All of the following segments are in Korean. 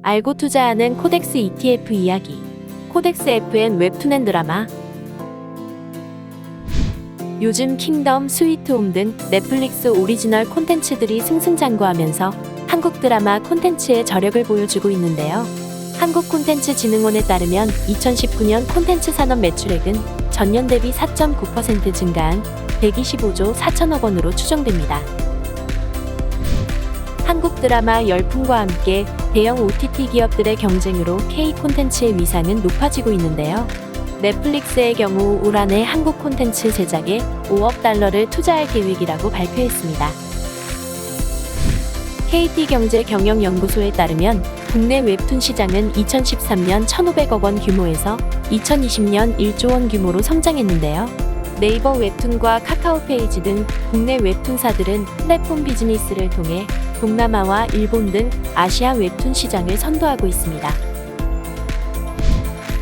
알고 투자하는 코덱스 ETF 이야기. 코덱스 FN 웹툰 앤 드라마. 요즘 킹덤, 스위트홈 등 넷플릭스 오리지널 콘텐츠들이 승승장구하면서 한국 드라마 콘텐츠의 저력을 보여주고 있는데요. 한국 콘텐츠 진흥원에 따르면 2019년 콘텐츠 산업 매출액은 전년 대비 4.9% 증가한 125조 4천억 원으로 추정됩니다. 한국 드라마 열풍과 함께 대형 OTT 기업들의 경쟁으로 K 콘텐츠의 위상은 높아지고 있는데요. 넷플릭스의 경우 올 한해 한국 콘텐츠 제작에 5억 달러를 투자할 계획이라고 발표했습니다. KT경제경영연구소에 따르면 국내 웹툰 시장은 2013년 1,500억 원 규모에서 2020년 1조 원 규모로 성장했는데요. 네이버 웹툰과 카카오 페이지 등 국내 웹툰사들은 플랫폼 비즈니스를 통해 동남아와 일본 등 아시아 웹툰 시장을 선도하고 있습니다.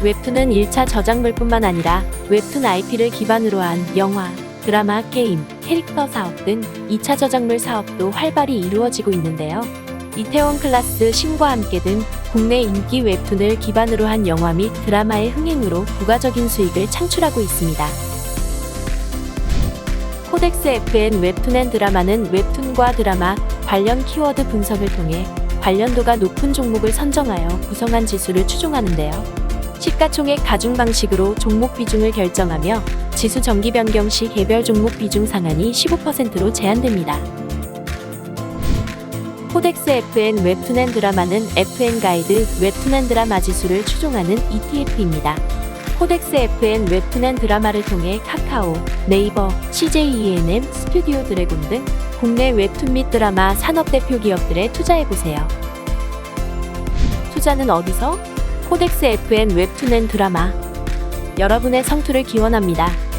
웹툰은 1차 저작물뿐만 아니라 웹툰 IP를 기반으로 한 영화, 드라마, 게임, 캐릭터 사업 등 2차 저작물 사업도 활발히 이루어지고 있는데요. 이태원 클라스, 신과 함께 등 국내 인기 웹툰을 기반으로 한 영화 및 드라마의 흥행으로 부가적인 수익을 창출하고 있습니다. 코덱스 FN 웹툰 앤 드라마는 웹툰과 드라마 관련 키워드 분석을 통해 관련도가 높은 종목을 선정하여 구성한 지수를 추종하는데요. 시가총액 가중 방식으로 종목 비중을 결정하며 지수 정기 변경 시 개별 종목 비중 상한이 15%로 제한됩니다. 코덱스 FN 웹툰 앤 드라마는 FN 가이드 웹툰 앤 드라마 지수를 추종하는 ETF입니다. 코덱스 FN 웹툰 앤 드라마를 통해 카카오, 네이버, CJ ENM, 스튜디오 드래곤 등 국내 웹툰 및 드라마 산업 대표 기업들에 투자해보세요. 투자는 어디서? 코덱스 FN 웹툰 앤 드라마. 여러분의 성투를 기원합니다.